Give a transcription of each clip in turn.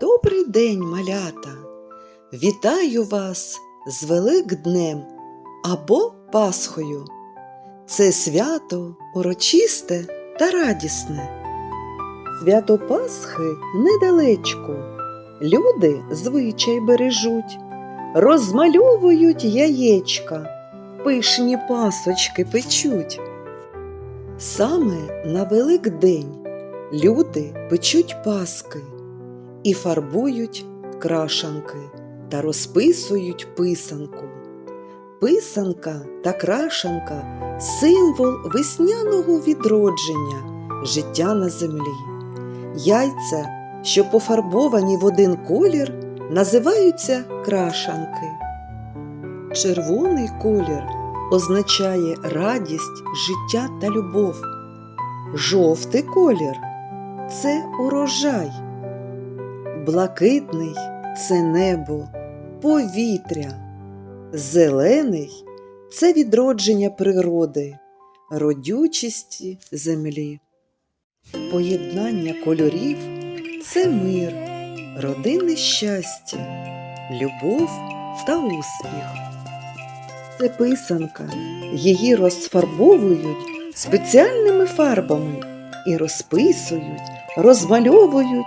Добрий день, малята! Вітаю вас з Великднем або Пасхою. Це свято урочисте та радісне. Свято Пасхи недалечко. Люди звичай бережуть, розмальовують яєчка, пишні пасочки печуть. Саме на Великдень люди печуть паски і фарбують крашанки та розписують писанку. Писанка та крашанка символ весняного відродження, життя на землі. Яйця, що пофарбовані в один колір, називаються крашанки. Червоний колір означає радість, життя та любов. Жовтий колір це урожай. Блакитний це небо, повітря. Зелений це відродження природи, родючості землі. Поєднання кольорів це мир, родинне щастя, любов та успіх. Це писанка. Її розфарбовують спеціальними фарбами і розписують, розмальовують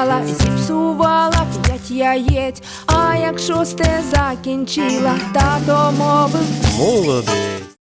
змалювала, зіпсувала п'ять яєць, а як шосте закінчила, тато мовив Молодець.